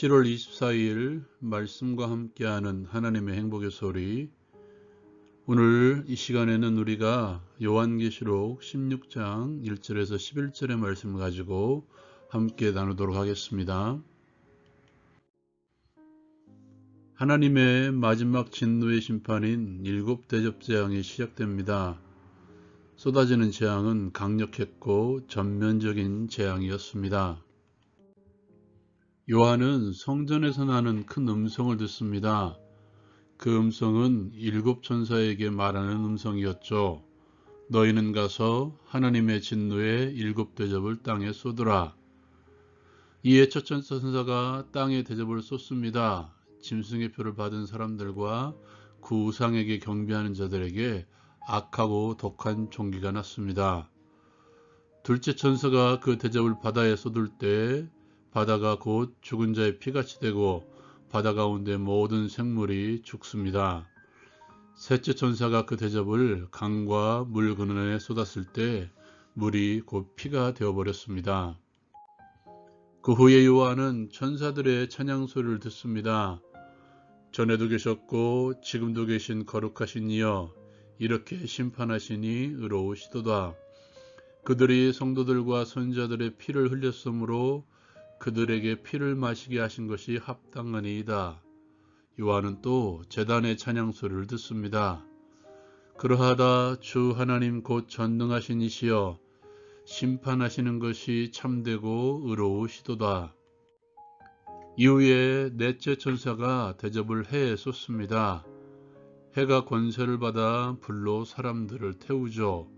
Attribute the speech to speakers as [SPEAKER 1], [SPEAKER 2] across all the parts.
[SPEAKER 1] 7월 24일 말씀과 함께하는 하나님의 행복의 소리 오늘 이 시간에는 우리가 요한계시록 16장 1절에서 11절의 말씀을 가지고 함께 나누도록 하겠습니다. 하나님의 마지막 진노의 심판인 일곱 대접 재앙이 시작됩니다. 쏟아지는 재앙은 강력했고 전면적인 재앙이었습니다. 요한은 성전에서 나는 큰 음성을 듣습니다. 그 음성은 일곱 천사에게 말하는 음성이었죠. 너희는 가서 하나님의 진노의 일곱 대접을 땅에 쏟으라. 이에 첫 천사가 땅에 대접을 쏟습니다. 짐승의 표를 받은 사람들과 그 우상에게 경배하는 자들에게 악하고 독한 종기가 났습니다. 둘째 천사가 그 대접을 바다에 쏟을 때 바다가 곧 죽은 자의 피같이 되고 바다 가운데 모든 생물이 죽습니다. 셋째 천사가 그 대접을 강과 물 근원에 쏟았을 때 물이 곧 피가 되어버렸습니다. 그 후에 요한은 천사들의 찬양 소리를 듣습니다. 전에도 계셨고 지금도 계신 거룩하신 이여 이렇게 심판하시니 의로우시도다. 그들이 성도들과 선자들의 피를 흘렸으므로 그들에게 피를 마시게 하신 것이 합당하니이다. 요한은 또 재단의 찬양 소리를 듣습니다. 그러하다 주 하나님 곧 전능하신 이시여 심판하시는 것이 참되고 의로우시도다. 이후에 넷째 천사가 대접을 해에 쏟습니다. 해가 권세를 받아 불로 사람들을 태우죠.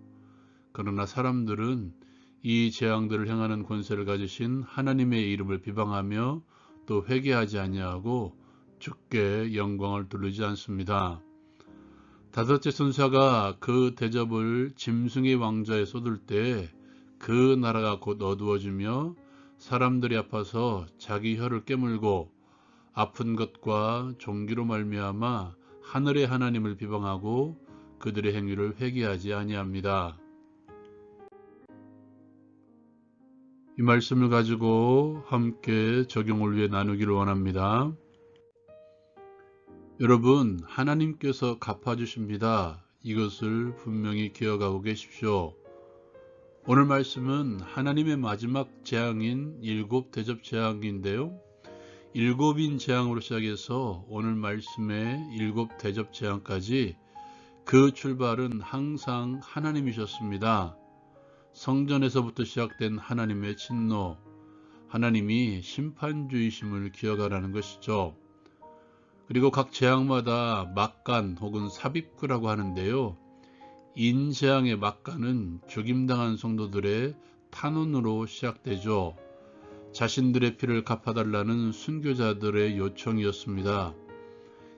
[SPEAKER 1] 그러나 사람들은 이 재앙들을 향하는 권세를 가지신 하나님의 이름을 비방하며 또 회개하지 아니하고 주께 영광을 돌리지 않습니다. 다섯째 천사가 그 대접을 짐승의 왕자에 쏟을 때 그 나라가 곧 어두워지며 사람들이 아파서 자기 혀를 깨물고 아픈 것과 종기로 말미암아 하늘의 하나님을 비방하고 그들의 행위를 회개하지 아니합니다. 이 말씀을 가지고 함께 적용을 위해 나누기를 원합니다. 여러분, 하나님께서 갚아주십니다. 이것을 분명히 기억하고 계십시오. 오늘 말씀은 하나님의 마지막 재앙인 일곱 대접 재앙인데요. 일곱인 재앙으로 시작해서 오늘 말씀의 일곱 대접 재앙까지 그 출발은 항상 하나님이셨습니다. 성전에서부터 시작된 하나님의 진노, 하나님이 심판주의심을 기억하라는 것이죠. 그리고 각 재앙마다 막간 혹은 삽입구라고 하는데요. 인재앙의 막간은 죽임당한 성도들의 탄원으로 시작되죠. 자신들의 피를 갚아달라는 순교자들의 요청이었습니다.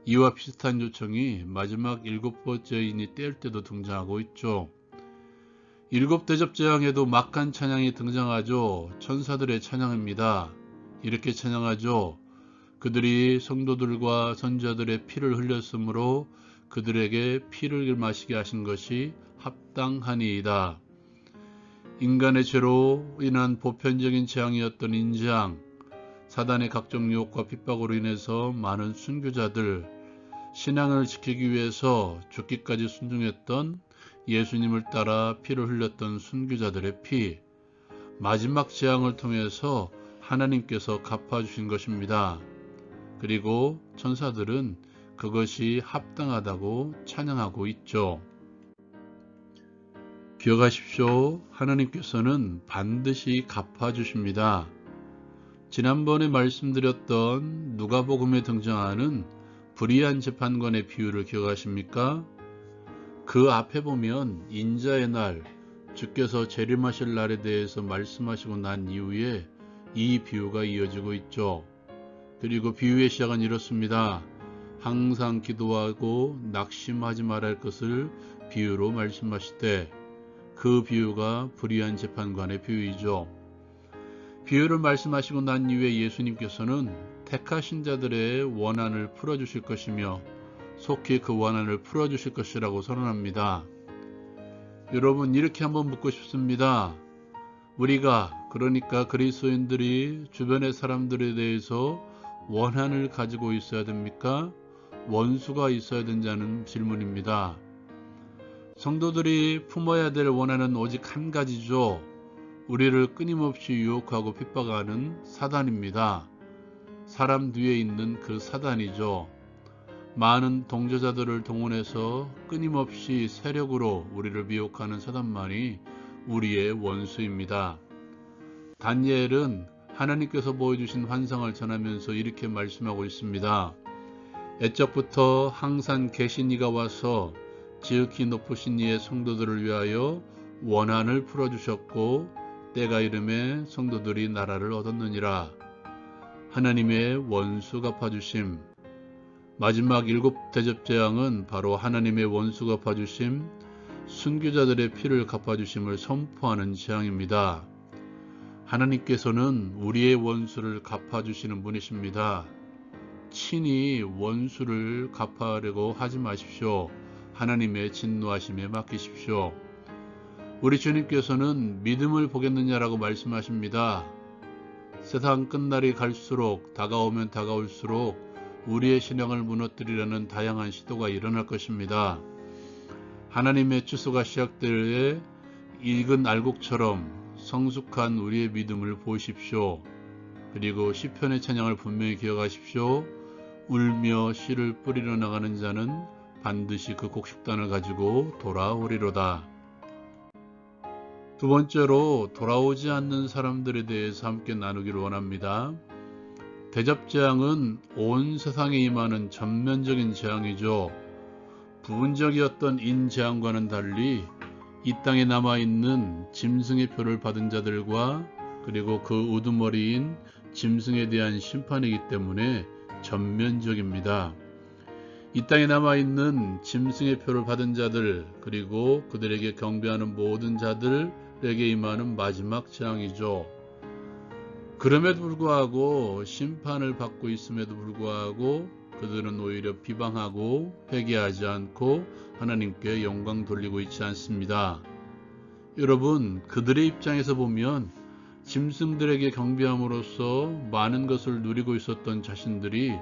[SPEAKER 1] 이와 비슷한 요청이 마지막 일곱 번째인이 뗄 때도 등장하고 있죠. 일곱 대접 재앙에도 막한 찬양이 등장하죠. 천사들의 찬양입니다. 이렇게 찬양하죠. 그들이 성도들과 선자들의 피를 흘렸으므로 그들에게 피를 마시게 하신 것이 합당하니이다. 인간의 죄로 인한 보편적인 재앙이었던 인재앙, 사단의 각종 유혹과 핍박으로 인해서 많은 순교자들, 신앙을 지키기 위해서 죽기까지 순종했던 예수님을 따라 피를 흘렸던 순교자들의 피, 마지막 재앙을 통해서 하나님께서 갚아주신 것입니다. 그리고 천사들은 그것이 합당하다고 찬양하고 있죠. 기억하십시오. 하나님께서는 반드시 갚아주십니다. 지난번에 말씀드렸던 누가복음에 등장하는 불의한 재판관의 비유를 기억하십니까? 그 앞에 보면 인자의 날, 주께서 재림하실 날에 대해서 말씀하시고 난 이후에 이 비유가 이어지고 있죠. 그리고 비유의 시작은 이렇습니다. 항상 기도하고 낙심하지 말할 것을 비유로 말씀하실 때 그 비유가 불의한 재판관의 비유이죠. 비유를 말씀하시고 난 이후에 예수님께서는 택하신 자들의 원한을 풀어주실 것이며 속히 그 원한을 풀어주실 것이라고 선언합니다. 여러분 이렇게 한번 묻고 싶습니다. 우리가 그러니까 그리스도인들이 주변의 사람들에 대해서 원한을 가지고 있어야 됩니까? 원수가 있어야 된다는 질문입니다. 성도들이 품어야 될 원한은 오직 한 가지죠. 우리를 끊임없이 유혹하고 핍박하는 사단입니다. 사람 뒤에 있는 그 사단이죠. 많은 동조자들을 동원해서 끊임없이 세력으로 우리를 미혹하는 사단만이 우리의 원수입니다. 단예엘은 하나님께서 보여주신 환상을 전하면서 이렇게 말씀하고 있습니다. 애적부터 항상 계신 이가 와서 지극히 높으신 이의 성도들을 위하여 원한을 풀어주셨고 때가 이름에 성도들이 나라를 얻었느니라. 하나님의 원수 갚아주심 마지막 일곱 대접 재앙은 바로 하나님의 원수 갚아주심 순교자들의 피를 갚아주심을 선포하는 재앙입니다. 하나님께서는 우리의 원수를 갚아주시는 분이십니다. 친히 원수를 갚아려고 하지 마십시오. 하나님의 진노하심에 맡기십시오. 우리 주님께서는 믿음을 보겠느냐라고 말씀하십니다. 세상 끝날이 갈수록 다가오면 다가올수록 우리의 신앙을 무너뜨리려는 다양한 시도가 일어날 것입니다. 하나님의 추수가 시작될 때 익은 알곡처럼 성숙한 우리의 믿음을 보십시오. 그리고 시편의 찬양을 분명히 기억하십시오. 울며 씨를 뿌리러 나가는 자는 반드시 그 곡식단을 가지고 돌아오리로다. 두 번째로 돌아오지 않는 사람들에 대해서 함께 나누기를 원합니다. 대접재앙은 온 세상에 임하는 전면적인 재앙이죠. 부분적이었던 인재앙과는 달리 이 땅에 남아있는 짐승의 표를 받은 자들과 그리고 그 우두머리인 짐승에 대한 심판이기 때문에 전면적입니다. 이 땅에 남아있는 짐승의 표를 받은 자들 그리고 그들에게 경배하는 모든 자들에게 임하는 마지막 재앙이죠. 그럼에도 불구하고 심판을 받고 있음에도 불구하고 그들은 오히려 비방하고 회개하지 않고 하나님께 영광 돌리고 있지 않습니다. 여러분 그들의 입장에서 보면 짐승들에게 경배함으로써 많은 것을 누리고 있었던 자신들이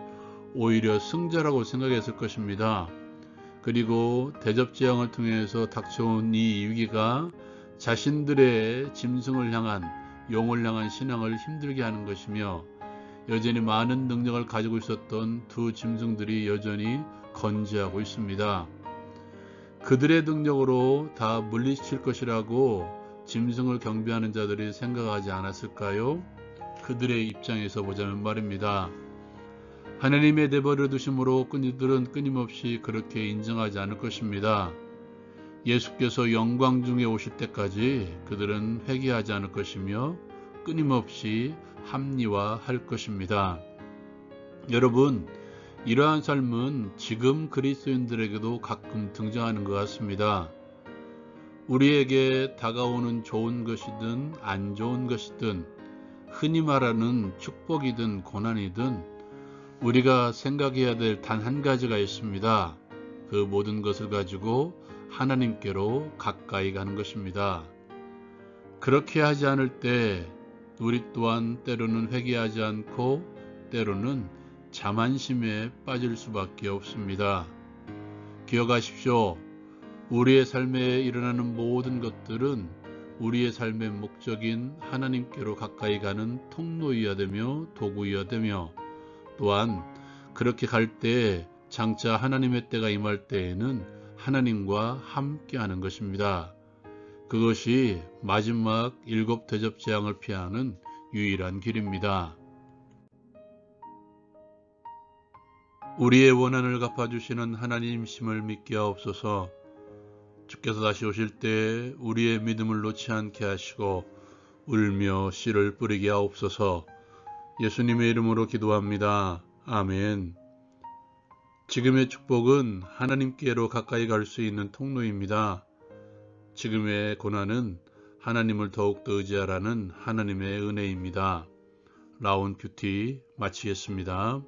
[SPEAKER 1] 오히려 승자라고 생각했을 것입니다. 그리고 대접재앙을 통해서 닥쳐온 이 위기가 자신들의 짐승을 향한 용을 향한 신앙을 힘들게 하는 것이며 여전히 많은 능력을 가지고 있었던 두 짐승들이 여전히 건재하고 있습니다. 그들의 능력으로 다 물리칠 것이라고 짐승을 경배하는 자들이 생각하지 않았을까요? 그들의 입장에서 보자면 말입니다. 하나님의 내버려 두심으로 그들은 끊임없이 그렇게 인정하지 않을 것입니다. 예수께서 영광 중에 오실 때까지 그들은 회개하지 않을 것이며 끊임없이 합리화할 것입니다. 여러분, 이러한 삶은 지금 그리스도인들에게도 가끔 등장하는 것 같습니다. 우리에게 다가오는 좋은 것이든 안 좋은 것이든 흔히 말하는 축복이든 고난이든 우리가 생각해야 될 단 한 가지가 있습니다. 그 모든 것을 가지고 하나님께로 가까이 가는 것입니다. 그렇게 하지 않을 때 우리 또한 때로는 회개하지 않고 때로는 자만심에 빠질 수밖에 없습니다. 기억하십시오. 우리의 삶에 일어나는 모든 것들은 우리의 삶의 목적인 하나님께로 가까이 가는 통로이어야 되며 도구이어야 되며 또한 그렇게 갈 때 장차 하나님의 때가 임할 때에는 하나님과 함께하는 것입니다. 그것이 마지막 일곱 대접 재앙을 피하는 유일한 길입니다. 우리의 원한을 갚아주시는 하나님 심을 믿게 하옵소서 주께서 다시 오실 때 우리의 믿음을 놓지 않게 하시고 울며 씨를 뿌리게 하옵소서 예수님의 이름으로 기도합니다. 아멘. 지금의 축복은 하나님께로 가까이 갈 수 있는 통로입니다. 지금의 고난은 하나님을 더욱더 의지하라는 하나님의 은혜입니다. 라운 큐티 마치겠습니다.